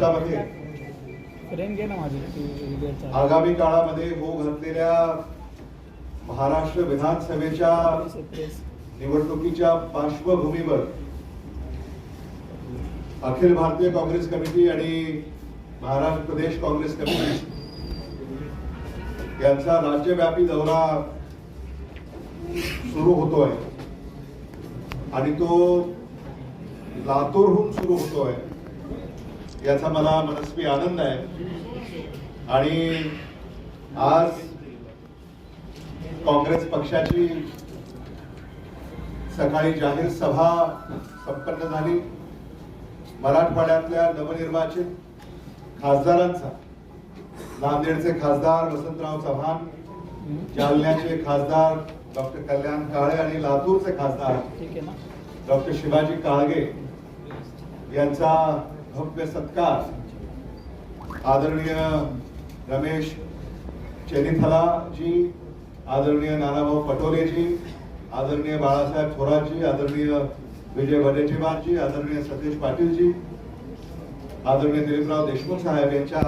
महाराष्ट्रामध्ये. आगामी काळामध्ये हो घातलेल्या महाराष्ट्र विधानसभेच्या निवडणुकीच्या पार्श्वभूमीवर अखिल भारतीय काँग्रेस कमिटी आणि महाराष्ट्र प्रदेश काँग्रेस कमिटी यांचा राज्यव्यापी दौरा सुरू होतोय. आणि तो लातूरहून सुरू होतोय. याचा मला मनस्वी आनंद आहे. आणि आज काँग्रेस पक्षाची सकाळी जाहीर सभा संपन्न झाली. मराठवाड्यातल्या नवनिर्वाचित खासदारांचा नांदेडचे खासदार वसंतराव चव्हाण जालन्याचे खासदार डॉक्टर कल्याण काळे आणि लातूरचे खासदार डॉक्टर शिवाजी काळगे यांचा भव्य सत्कार. आदरणीय रमेश चेनिथलाजी आदरणीय नानाभाऊ पटोलेजी आदरणीय बाळासाहेब थोरातजी आदरणीय विजय वडेट्टीवारजी आदरणीय सतीश पाटीलजी आदरणीय दिलीपराव देशमुख साहेब यांच्या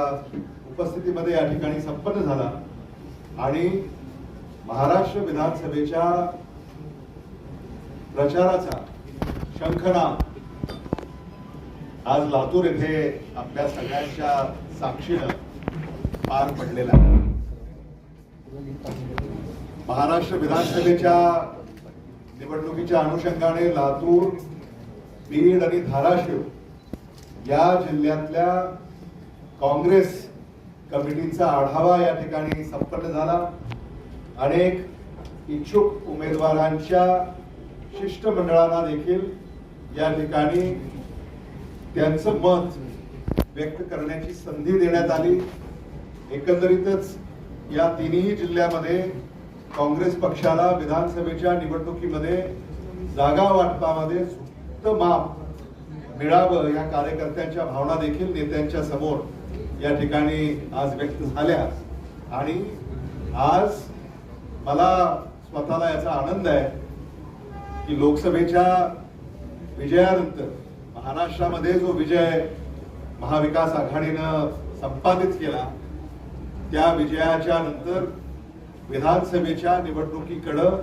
उपस्थितीमध्ये या ठिकाणी संपन्न झाला. आणि महाराष्ट्र विधानसभेच्या प्रचाराचा शंखनाद आज लातूर येथे आपल्या सगळ्यांच्या साक्षीनं पार पडलेला आहे. महाराष्ट्र विधानसभेच्या निवडणुकीच्या अनुषंगाने लातूर बीड आणि धाराशिव या जिल्ह्यातल्या काँग्रेस कमिटीचा आढावा या ठिकाणी संपन्न झाला. अनेक इच्छुक उमेदवारांच्या शिष्टमंडळांना देखील या ठिकाणी त्यांचं मत व्यक्त करण्याची संधी देण्यात आली. एकंदरीतच या तिन्ही जिल्ह्यामध्ये काँग्रेस पक्षाला विधानसभेच्या निवडणुकीमध्ये जागा वाटपामध्ये सुप्त माप मिळावं या कार्यकर्त्यांच्या भावना देखील नेत्यांच्या समोर या ठिकाणी आज व्यक्त झाल्या. आणि आज मला स्वतःला याचा आनंद आहे की लोकसभेच्या विजयानंतर महाराष्ट्रामध्ये जो विजय महाविकास आघाडीनं संपादित केला त्या विजयाच्या नंतर विधानसभेच्या निवडणुकीकडं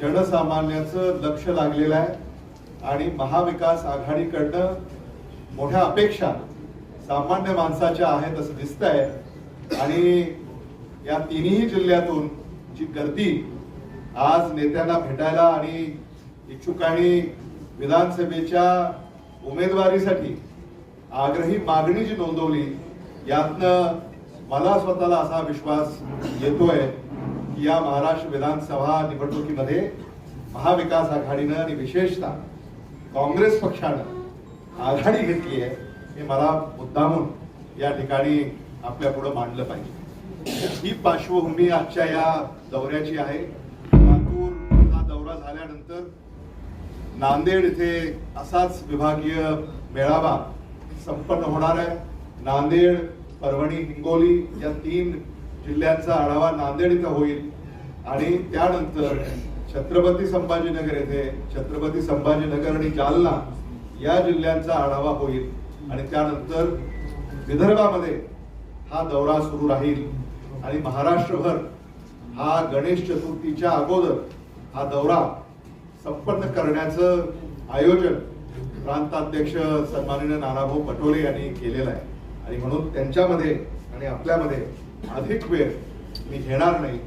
जनसामान्याचं लक्ष लागलेलं आहे आणि महाविकास आघाडीकडनं मोठ्या अपेक्षा सामान्य माणसाच्या आहेत असं दिसतंय. आणि या तिन्ही जिल्ह्यातून जी गर्दी आज नेत्यांना भेटायला आणि इच्छुकांनी विधानसभेच्या उमेदवारीसाठी आग्रही मागणी जी नोंदवली यातनं मला स्वतःला असा विश्वास येतोय की या महाराष्ट्र विधानसभा निवडणुकीमध्ये महाविकास आघाडीनं आणि विशेषतः काँग्रेस पक्षानं आघाडी घेतली आहे हे मला मुद्दामून या ठिकाणी आपल्या पुढे मांडलं पाहिजे. ही पार्श्वभूमी आजच्या या दौऱ्याची आहे. लातूर हा दौरा झाल्यानंतर नांदेड इथे असाच विभागीय मेळावा संपन्न होणार आहे. नांदेड परभणी हिंगोली या तीन जिल्ह्यांचा आढावा नांदेड इथं होईल. आणि त्यानंतर छत्रपती संभाजीनगर येथे छत्रपती संभाजीनगर आणि जालना या जिल्ह्यांचा आढावा होईल. आणि त्यानंतर विदर्भामध्ये हा दौरा सुरू राहील. आणि महाराष्ट्रभर हा गणेश चतुर्थीच्या अगोदर हा दौरा संपन्न करण्याचं आयोजन प्रांताध्यक्ष सन्माननीय नानाभाऊ पटोले यांनी केलेलं आहे. आणि म्हणून त्यांच्यामध्ये आणि आपल्यामध्ये अधिक वेळ मी घेणार नाही.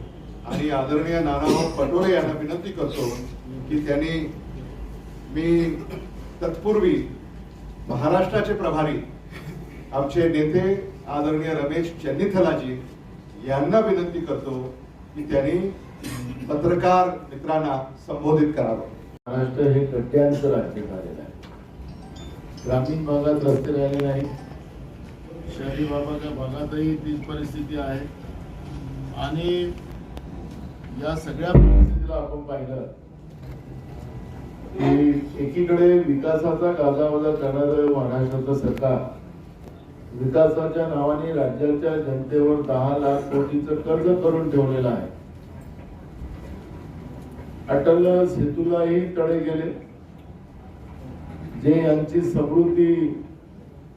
आणि आदरणीय नानाभाऊ पटोले यांना विनंती करतो की त्यांनी मी तत्पूर्वी महाराष्ट्राचे प्रभारी आमचे नेते आदरणीय रमेश चन्नीथलाजी यांना विनंती करतो की त्यांनी पत्रकार मित्रांना संबोधित करावं. महाराष्ट्र हे कट्ट्यांचं राज्य झालेलं आहे. ग्रामीण भागात रस्ते राहिले नाही शहरी भागाच्या भागातही तीच परिस्थिती आहे. आणि या सगळ्या परिस्थितीला आपण पाहिलं की एकीकडे विकासाचा गाजावाजा करणारं महाराष्ट्राचं सरकार विकासाच्या नावाने राज्याच्या जनतेवर दहा लाख कोटीचं कर्ज करून ठेवलेलं आहे. अटल सेतूलाही तडे गेले. जे यांची समृद्धी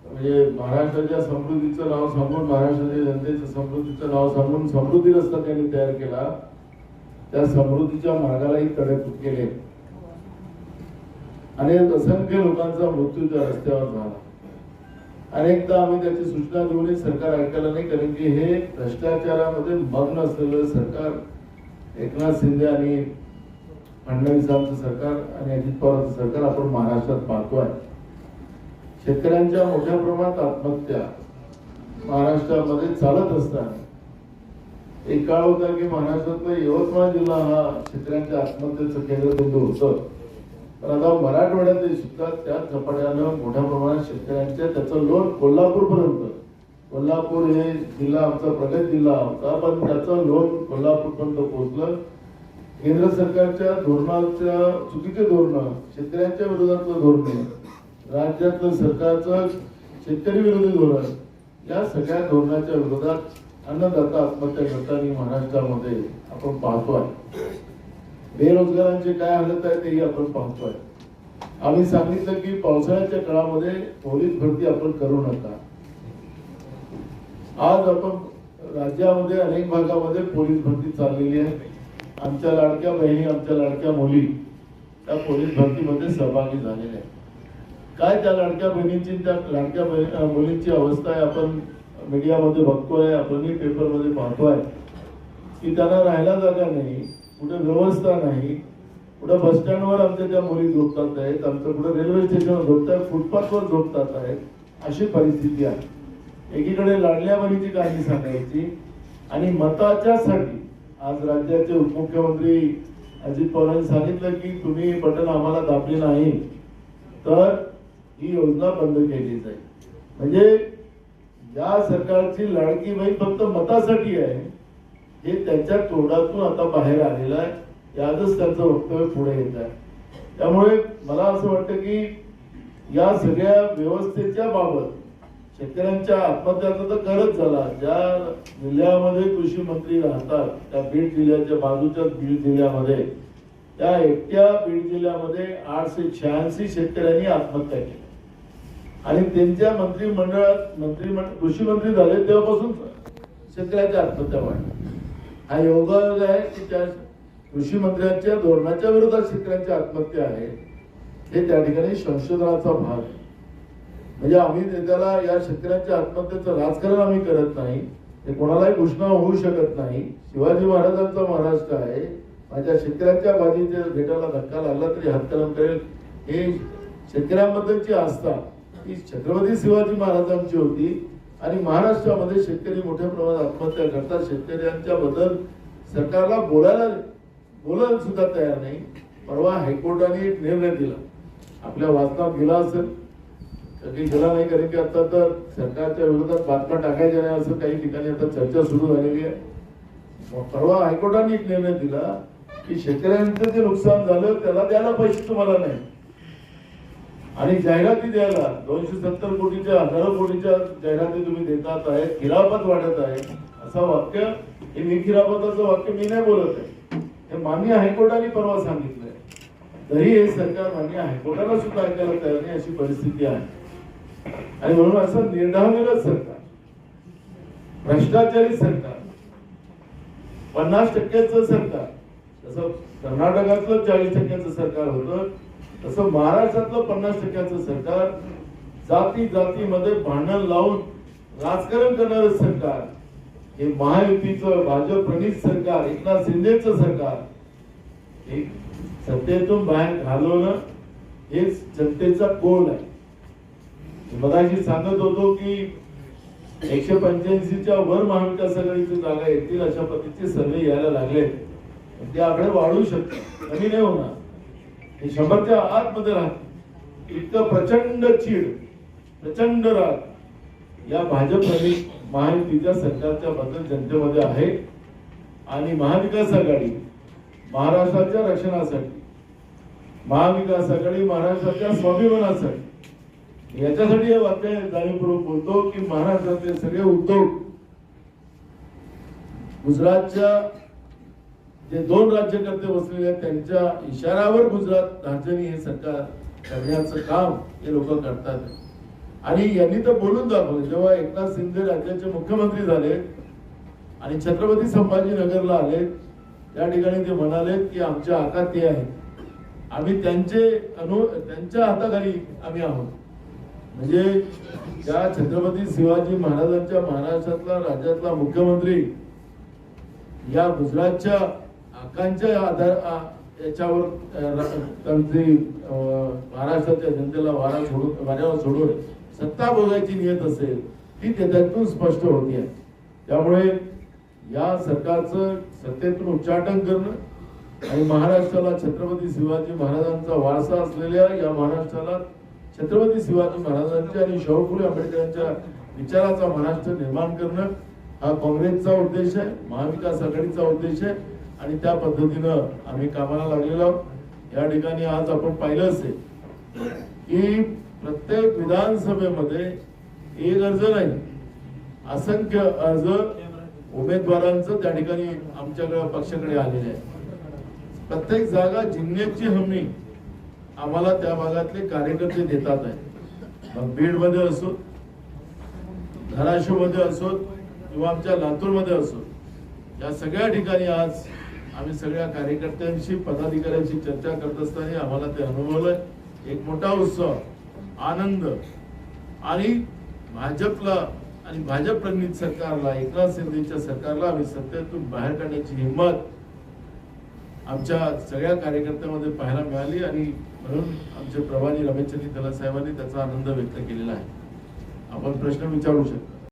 म्हणजे महाराष्ट्राच्या समृद्धीचं नाव सांगून महाराष्ट्राच्या जनतेचं समृद्धीचं नाव सांगून समृद्धी रस्ता त्यांनी तयार केला त्या समृद्धीच्या मार्गालाही तडे केले आणि असंख्य लोकांचा मृत्यू त्या रस्त्यावर झाला. अनेकदा आम्ही त्याची सूचना देऊनही सरकार ऐकायला नाही कारण की हे भ्रष्टाचारामध्ये मग्न असलेलं सरकार एकनाथ शिंदे आणि फडणवीसांचं सरकार आणि अजित पवारांचं सरकार आपण महाराष्ट्रात पाहतोय शेतकऱ्यांच्या मोठ्या प्रमाणात आत्महत्या महाराष्ट्रामध्ये चालत असतात एक काळ होता की महाराष्ट्रातला यवतमाळ जिल्हा हा शेतकऱ्यांच्या आत्महत्येचं केंद्रबिंदू होतं. पण आता मराठवाड्यात सुद्धा त्या झपाट्यानं मोठ्या प्रमाणात शेतकऱ्यांच्या त्याचं लोन कोल्हापूर पर्यंत कोल्हापूर हे जिल्हा आमचा प्रगत जिल्हा होता पण त्याचं लोन कोल्हापूर पर्यंत पोहोचलं. केंद्र सरकारच्या धोरणाच्या चुकीचे धोरण शेतकऱ्यांच्या विरोधातलं धोरण राज्यातलं सरकारचं शेतकरी विरोधी धोरण या सगळ्या धोरणाच्या विरोधात अन्नदाता आत्महत्या करताना महाराष्ट्रामध्ये आपण पाहतोय. बेरोजगारांचे काय हालत आहे तेही आपण पाहतोय. आम्ही सांगितलं की पावसाळ्याच्या काळामध्ये पोलीस भरती आपण करू नका. आज आपण राज्यामध्ये अनेक भागामध्ये पोलीस भरती चाललेली आहे. आमच्या लाडक्या बहिणी आमच्या लाडक्या मुली त्या पोलीस भरतीमध्ये सहभागी झालेल्या आहेत. काय त्या लाडक्या बहिणींची त्या लाडक्या मुलींची अवस्था आहे आपण मीडियामध्ये बघतोय आपणही पेपरमध्ये पाहतोय. की त्यांना राहायला जागा नाही कुठे व्यवस्था नाही कुठं बस स्टँडवर आमच्या त्या मुली झोपतात आहेत आमचं कुठं रेल्वे स्टेशनवर झोपतात फुटपाथवर झोपतात आहेत अशी परिस्थिती आहे. एकीकडे लाडल्या बहिणीची काळजी सांगायची आणि मताच्यासाठी आज राज्याचे उपमुख्यमंत्री अजित पवारांनी सांगितलं की तुम्ही बटन आम्हाला दाबले नाही तर ही योजना बंद केली जाईल. म्हणजे या सरकारची लाडकी बाई फक्त मतासाठी आहे हे त्यांच्या तोंडातून आता बाहेर आलेलं आहे. यातच त्यांचं वक्तव्य पुढे येत आहे. त्यामुळे मला असं वाटतं की या सगळ्या व्यवस्थेच्या बाबत शेतकऱ्यांच्या आत्महत्याचा तर करत झाला. ज्या जिल्ह्यामध्ये कृषी मंत्री राहतात त्या बीड जिल्ह्याच्या बाजूच्या बीड जिल्ह्यामध्ये त्या एकट्या बीड जिल्ह्यामध्ये आठशे शहाऐंशी शेतकऱ्यांनी आत्महत्या केली आणि त्यांच्या मंत्रिमंडळात मंत्रिमंडळ कृषी मंत्री झाले तेव्हापासून शेतकऱ्यांच्या आत्महत्या वाढल्या हा योगायोग आहे की त्या कृषी मंत्र्यांच्या धोरणाच्या विरोधात शेतकऱ्यांच्या आत्महत्या आहे हे त्या ठिकाणी संशोधनाचा भाग आहे. म्हणजे आम्ही त्याला या शेतकऱ्यांच्या आत्महत्येचं राजकारण आम्ही करत नाही. ते कोणालाही घोषणा होऊ शकत नाही. शिवाजी महाराजांचा महाराष्ट्र आहे. माझ्या शेतकऱ्यांच्या बाजूच्या भेटायला धक्का लागला तरी हातकलम करेल. हे शेतकऱ्यांबद्दलची आस्था ही छत्रपती शिवाजी महाराजांची होती. आणि महाराष्ट्रामध्ये शेतकरी मोठ्या प्रमाणात आत्महत्या करतात. शेतकऱ्यांच्या बद्दल सरकारला बोलायला बोलायला सुद्धा तयार नाही. परवा हायकोर्टाने एक निर्णय दिला. आपल्या वाचनात गेला असेल. काही गेला नाही कारण की आता तर सरकारच्या विरोधात बातम्या टाकायच्या नाही असं काही ठिकाणी आता चर्चा सुरू झालेली आहे. मग परवा हायकोर्टाने एक निर्णय दिला की शेतकऱ्यांचं जे नुकसान झालं त्याला द्यायला पैसे तुम्हाला नाही. आणि जाहिराती द्यायला दोनशे सत्तर कोटीच्या हजारो कोटीच्या जाहिराती तुम्ही देतात आहे खिरापत वाढत आहे. असं वाक्य हे मी खिरापताचं वाक्य मी नाही बोलत आहे. हे मान्य हायकोर्टाने परवा सांगितलंय. तरी हे सरकार मान्य हायकोर्टाला सुद्धा ऐकायला तयार नाही अशी परिस्थिती आहे. आणि म्हणून असं निर्धावलेलं सरकार. भ्रष्टाचारी सरकार. पन्नास टक्क्याचं सरकार. जसं कर्नाटकातलं चाळीस टक्क्याचं सरकार होतं तसं महाराष्ट्रातलं पन्नास टक्क्याचं सरकार जाती जातीमध्ये भांडण लावून राजकारण करणारं सरकार हे महायुतीचं भाजप प्रणित सरकार एकनाथ शिंदेचं सरकार हे सत्तेतून बाहेर घालवणं हेच जनतेचा कोण आहे? मगाशी सांगत होतो की एकशे पंच्याऐंशीच्या वर महाविकास आघाडीची जागा येतील अशा पद्धतीचे सर्वे यायला लागले. ते आकडे वाढू शकतात. कमी नाही होणार. हे शंभरच्या आतमध्ये राहतील. इतकं प्रचंड चीड प्रचंड राग या भाजप आणि महायुतीच्या सरकारच्या बद्दल जनतेमध्ये आहे. आणि महाविकास आघाडी महाराष्ट्राच्या रक्षणासाठी महाविकास आघाडी महाराष्ट्राच्या स्वाभिमानासाठी याच्यासाठी हे वाक्य जाणीवपूर्वक बोलतो की महाराष्ट्रातले सगळे उद्योग गुजरातच्या जे दोन राज्यकर्ते बसलेले आहेत त्यांच्या इशाऱ्यावर गुजरात राज्याने हे सरकार करण्याचं काम हे लोक करतात. आणि यांनी तर बोलून दाखवलं जेव्हा एकनाथ शिंदे राज्याचे मुख्यमंत्री झाले आणि छत्रपती संभाजीनगरला आले त्या ठिकाणी ते म्हणाले की आमच्या हातात ते आहे. आम्ही त्यांचे अनु त्यांच्या हाताखाली आम्ही आहोत. म्हणजे त्या छत्रपती शिवाजी महाराजांच्या महाराष्ट्रातला राज्यातला मुख्यमंत्री या गुजरातच्या आकांच्या आधार याच्यावर त्यांची महाराष्ट्राच्या जनतेला वारा सोडून वाऱ्यावर सोडून सत्ता बोलायची नियत असेल ती त्याच्यातून स्पष्ट होती. त्यामुळे या सरकारचं सत्तेतून उच्चाटन करणं आणि महाराष्ट्राला छत्रपती शिवाजी महाराजांचा वारसा असलेल्या या महाराष्ट्राला छत्रपती शिवाजी महाराजांच्या आणि शाहू फुले आंबेडकरांच्या विचाराचा महाराष्ट्र निर्माण करणं हा काँग्रेसचा उद्देश आहे महाविकास आघाडीचा उद्देश आहे आणि त्या पद्धतीनं आम्ही कामाला लागलेलो आहोत. या ठिकाणी आज आपण पाहिलं असेल की प्रत्येक विधानसभेमध्ये एक अर्ज नाही असंख्य अर्ज उमेदवारांचं त्या ठिकाणी आमच्याकडे पक्षाकडे आलेले आहे प्रत्येक जागा जिंकण्याची हमी आम्हाला त्या भागातले कार्यकर्ते देतात आहे मग बीडमध्ये असो धाराशिवमध्ये असो किंवा आमच्या लातूरमध्ये असो या सगळ्या ठिकाणी आज आम्ही सगळ्या कार्यकर्त्यांशी पदाधिकाऱ्यांशी चर्चा करत असताना आम्हाला ते अनुभवलं एक मोठा उत्सव आनंद. आणि भाजपला आणि भाजप प्रणित सरकारला एकनाथ शिंदेच्या सरकारला आम्ही सत्तेतून बाहेर काढण्याची हिंमत आमच्या सगळ्या कार्यकर्त्यांमध्ये पाहायला मिळाली आणि म्हणून आमचे प्रभारी रमेशचंद्र तला साहेबांनी त्याचा आनंद व्यक्त केलेला आहे. आपण प्रश्न विचारू शकतो.